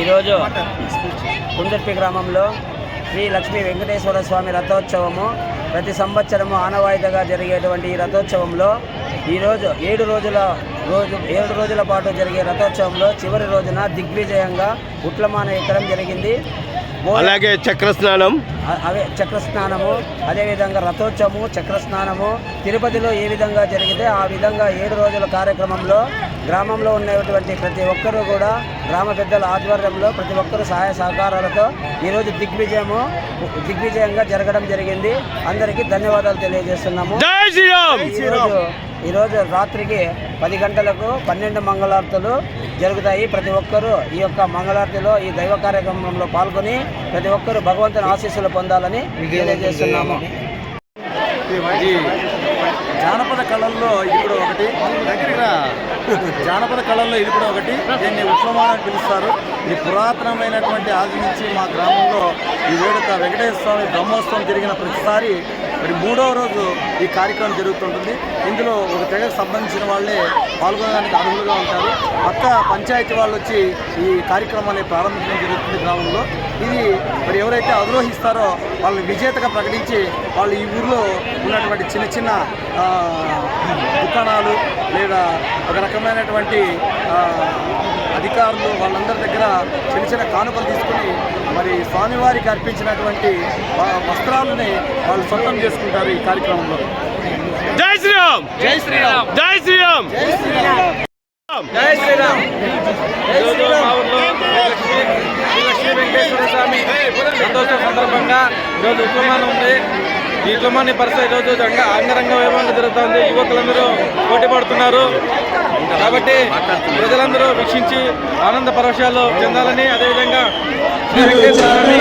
ఈరోజు కుందుర్పి గ్రామంలో శ్రీ లక్ష్మీ వెంకటేశ్వర స్వామి రథోత్సవము ప్రతి సంవత్సరము ఆనవాయితీగా జరిగేటువంటి ఈ రథోత్సవంలో ఈరోజు ఏడు రోజుల రోజు ఏడు రోజుల పాటు జరిగే రథోత్సవంలో చివరి రోజున దిగ్విజయంగా ఉట్లమాన ఎక్కడం జరిగింది. అలాగే చక్ర స్నానం అ- అవే చక్ర స్నానము అదేవిధంగా రథోత్సవము చక్ర స్నానము తిరుపతిలో ఏ విధంగా జరిగితే ఆ విధంగా ఏడు రోజుల కార్యక్రమంలో గ్రామంలో ఉన్నటువంటి ప్రతి ఒక్కరూ కూడా గ్రామ పెద్దల ఆధ్వర్యంలో ప్రతి ఒక్కరూ సహాయ సహకారాలతో ఈరోజు దిగ్విజయము దిగ్విజయంగా జరగడం జరిగింది. అందరికీ ధన్యవాదాలు తెలియజేస్తున్నాము. జై శ్రీరామ్! ఈరోజు ఈరోజు రాత్రికి పది గంటలకు పన్నెండు మంగళారతులు జరుగుతాయి. ప్రతి ఒక్కరూ ఈ యొక్క మంగళారతిలో ఈ దైవ కార్యక్రమంలో పాల్గొని ప్రతి ఒక్కరూ భగవంతుని ఆశీస్సులు పొందాలని తెలియజేస్తున్నాము. జానపద కళల్లో ఇది కూడా ఒకటి దగ్గరగా జానపద కళల్లో ఇది కూడా ఒకటి. దీన్ని ఉత్సవం అని పిలుస్తారు. ఇది పురాతనమైనటువంటి ఆది నుంచి మా గ్రామంలో ఈ వేడుక వెంకటేశ్వర స్వామి బ్రహ్మోత్సవం జరిగిన ప్రతిసారి మరి మూడవ రోజు ఈ కార్యక్రమం జరుగుతుంటుంది. ఇందులో ఒక తెగకు సంబంధించిన వాళ్ళే పాల్గొనడానికి అర్హులుగా ఉంటారు. అక్క పంచాయతీ వాళ్ళు వచ్చి ఈ కార్యక్రమాన్ని ప్రారంభించడం జరుగుతుంది గ్రామంలో. ఇది మరి ఎవరైతే అధిరోహిస్తారో వాళ్ళని విజేతగా ప్రకటించి వాళ్ళు ఈ ఊర్లో ఉన్నటువంటి చిన్న చిన్న దుకాణాలు లేదా ఒక రకమైనటువంటి అధికారులు వాళ్ళందరి దగ్గర చిన్న చిన్న కానుకలు తీసుకుని మరి స్వామివారికి అర్పించినటువంటి వస్త్రాలని వాళ్ళు సొంతం చేసుకుంటారు ఈ కార్యక్రమంలో. జై శ్రీరామ్! జై శ్రీరామ్! జై శ్రీరామ్! జై శ్రీరామ్! జై శ్రీరామ్! ఈరోజు మా ఊర్లో లక్ష్మీ శ్రీ లక్ష్మీ వెంకటేశ్వర స్వామి. సంతోషం సందర్భంగా ఈరోజు ఉద్యమానం ఉంది. ఈ ఉద్యమాన్ని పరిస్థితి ఈరోజు అంగరంగ వైభవంగా జరుగుతుంది. యువకులందరూ పోటీ పడుతున్నారు కాబట్టి ప్రజలందరూ వీక్షించి ఆనంద పరవశాలు చెందాలని అదేవిధంగా శ్రీ వెంకటేశ్వర స్వామి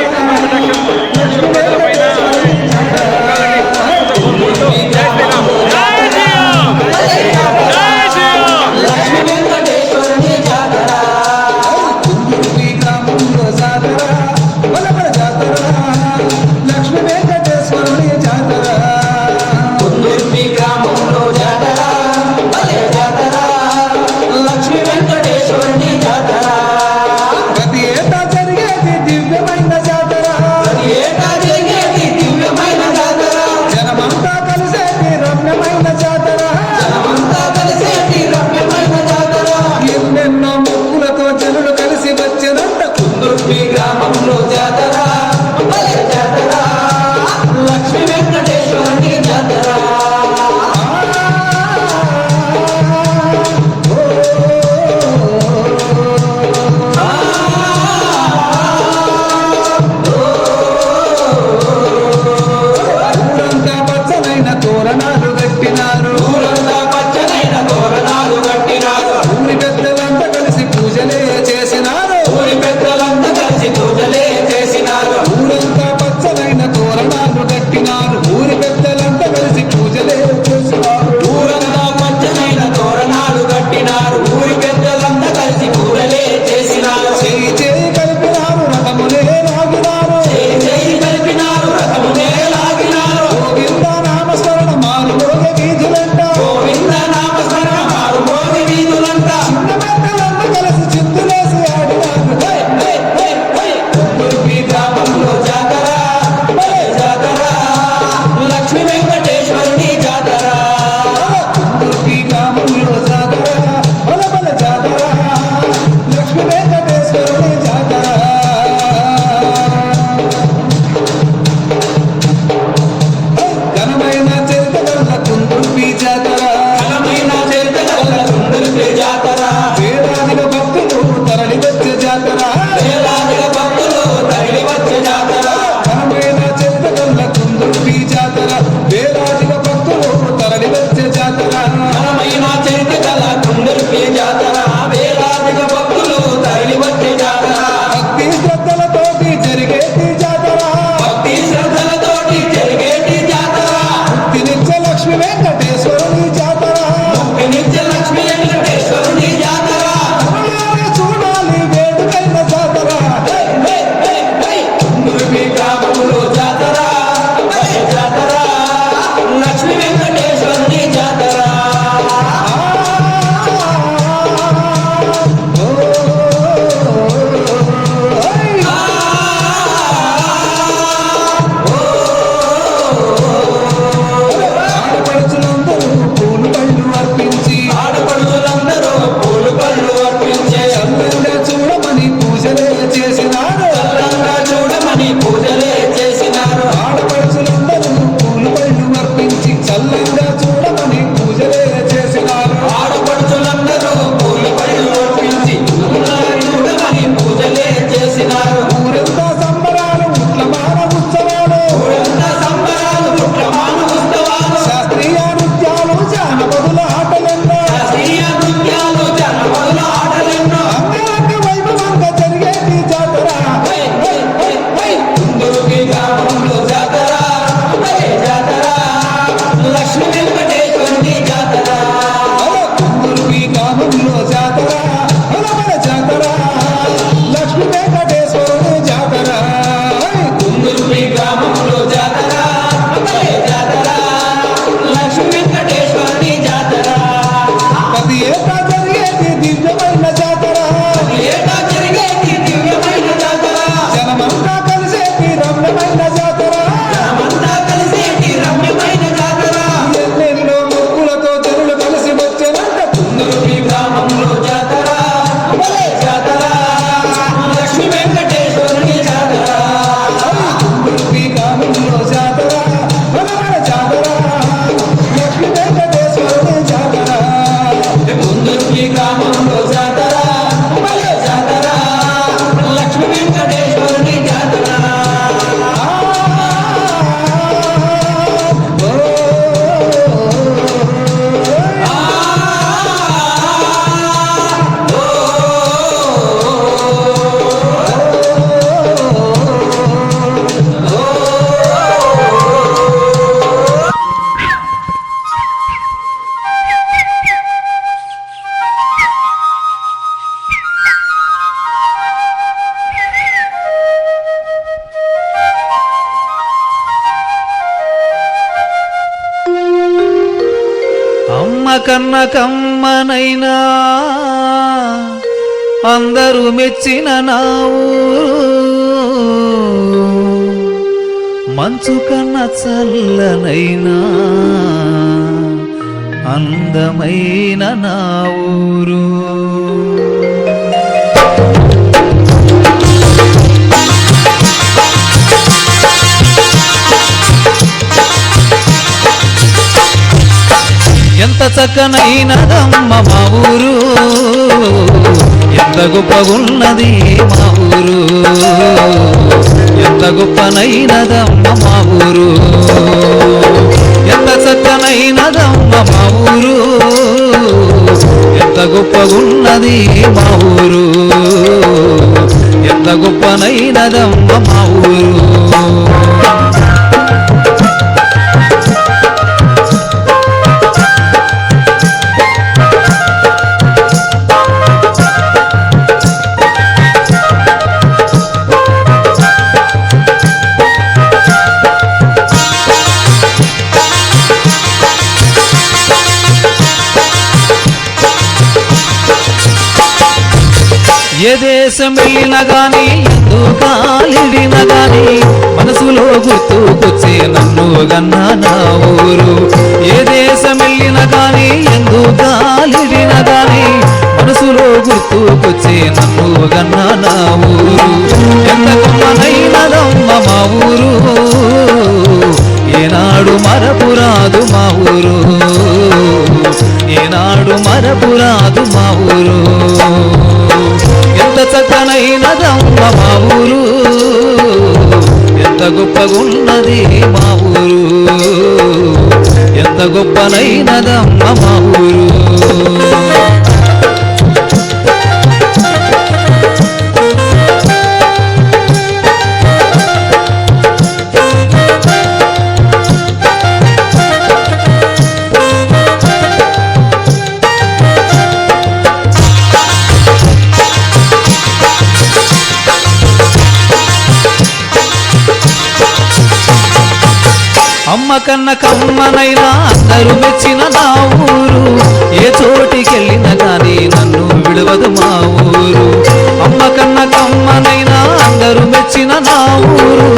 కన్న కమ్మనైనా అందరూ మెచ్చిన నా ఊరు. మంచు కన్న చల్లనైనా అందమైన నా ఊరు. చక్కనైనదమ్మ మా ఊరు. ఎంత గొప్పగున్నది మా ఊరు. ఎంత గొప్పనైనదమ్మ మా ఊరు. ఎంత చక్కనైనదమ్మ మా ఊరు. ఎంత గొప్పగున్నది మా ఊరు. ఎంత గొప్పనైనదమ్మ మా ఊరు. ఏ దేశం వెళ్ళినా గాని ఎంతో కాలిడిన గాని మనసులో గుర్తుకొచ్చే నన్ను గన్నా నా ఊరు. ఏ దేశం వెళ్ళినా గాని ఎందు కాలిడిన గాని మనసులో గుర్తుకొచ్చే నన్ను గన్నా నా ఊరు. ఎంత గొప్పనైనదమ్మ మా ఊరు. ఏనాడు మరపురాదు మా ఊరు. ఏనాడు మరపురాదు మా ఊరు. చక్కనైనదమ్మ మా ఊరు. ఎంత గొప్పగున్నది మా ఊరు. ఎంత గొప్పనైనదమ్మ మా ఊరు. అమ్మ కన్న కమ్మనైనా అందరూ మెచ్చిన నా ఊరు. ఏ చోటికెళ్ళినా కానీ నన్ను విడవదు మా ఊరు. అమ్మ కన్న కమ్మనైనా అందరూ మెచ్చిన నా ఊరు.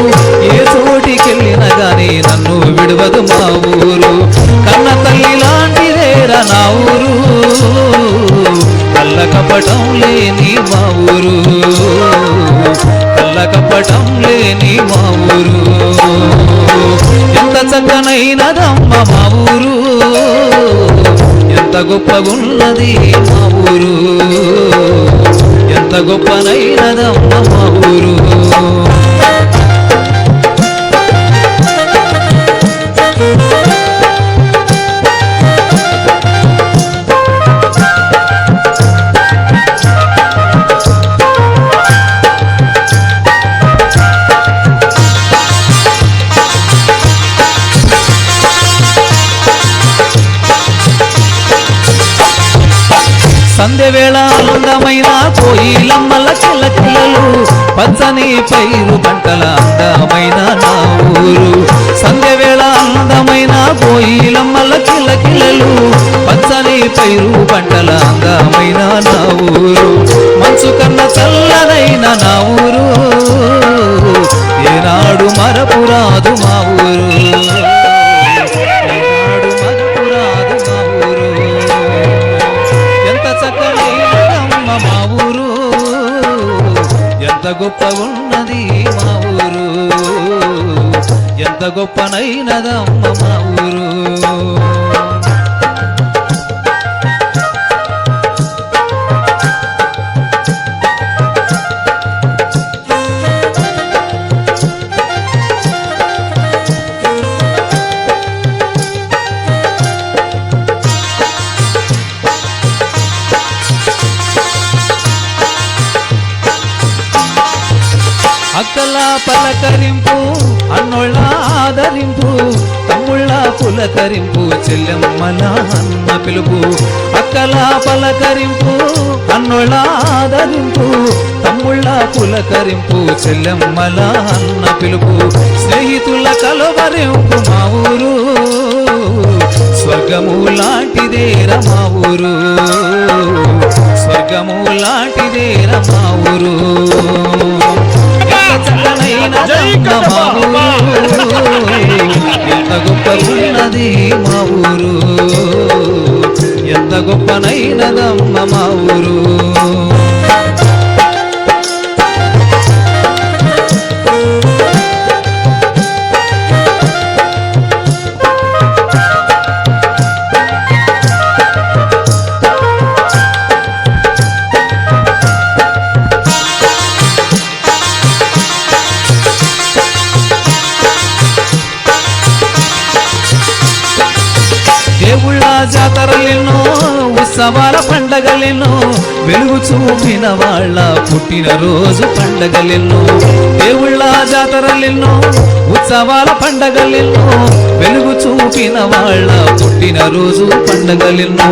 ఏ చోటికెళ్ళినా కానీ నన్ను విడవదు మా ఊరు. కన్న తల్లి లాంటిదేరా నా ఊరు. కళ్ళ కపటం లేని మా ఊరు. కళ్ళ కపటం లేని మా ఊరు. ఎంత చక్కనైనదమ్మ మా ఊరు. ఎంత గొప్పగున్నది మా ఊరు. ఎంత గొప్పనైనదమ్మ మా ఊరు. సంధ్యవేళ అందమైన కోయిలమ్మల కిలకిలలు పచ్చని పైరు పంటల అందమైన నా ఊరు. సంధ్యవేళ అందమైన కోయిలమ్మల కిలకిలలు పచ్చని పైరు పంటల అందమైన నా ఊరు. మంచు కన్న చల్లనైన నా ఊరు ఏనాడు మరపురాదు మా ఊరు. ఎంత గొప్ప ఉన్నది మా ఊరు? ఎంత గొప్పనైనదమ్మ మా ఊరు చెల్లెమ్మలా అన్న పిలుపు అక్కలా పలకరింపు అన్నోళ్ళ ఆదరింపు తమ్ముళ్ళ పులకరింపు చెల్లెమ్మలా అన్న పిలుపు స్నేహితుల కలవరింపు మా ఊరు. స్వర్గము లాంటిదేర మా ఊరు. స్వర్గము లాంటిదేర మా ఊరు. ఎంత గొప్ప ఉన్నది మా ఊరు? ఎంత గొప్పనైనదమ్మ మా ఊరు? ఉత్సవాల పండగలెన్నో వెలుగు చూపిన వాళ్ళ పుట్టినరోజు పండగలెన్నో దేవుళ్ళ జాతరలెన్నో ఉత్సవాల పండగలెన్నో వెలుగు చూపిన వాళ్ళ పుట్టినరోజు పండగలెన్నో.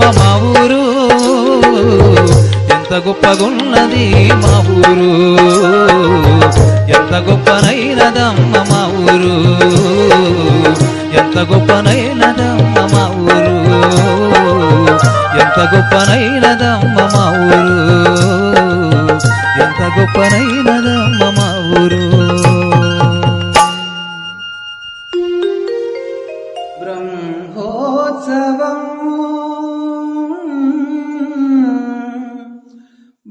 మా ఊరు గొప్పగున్నది మా ఊరు? ఎంత గొప్పనైనదమ్మ మా ఊరు? ఎంత గొప్పనైనదమ్మ మా ఊరు? ఎంత గొప్పనైనదమ్మ మా ఊరు? ఎంత గొప్పనైనదమ్మ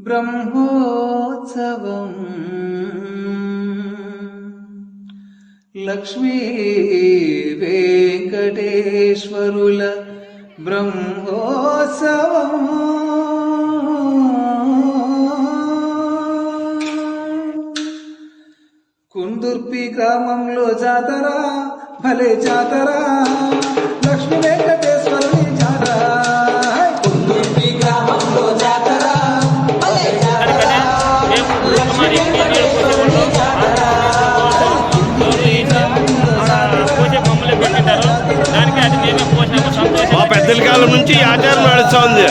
బ్రహ్మోత్సవం. లక్ష్మీ వెంకటేశ్వరుల బ్రహ్మోత్సవం. కుందుర్పి గ్రామంలో జాతర భలే జాతర. లక్ష్మీ వెంకటేశ్వరుని కాలం నుంచి ఈ ఆచారం నడుస్తుంది.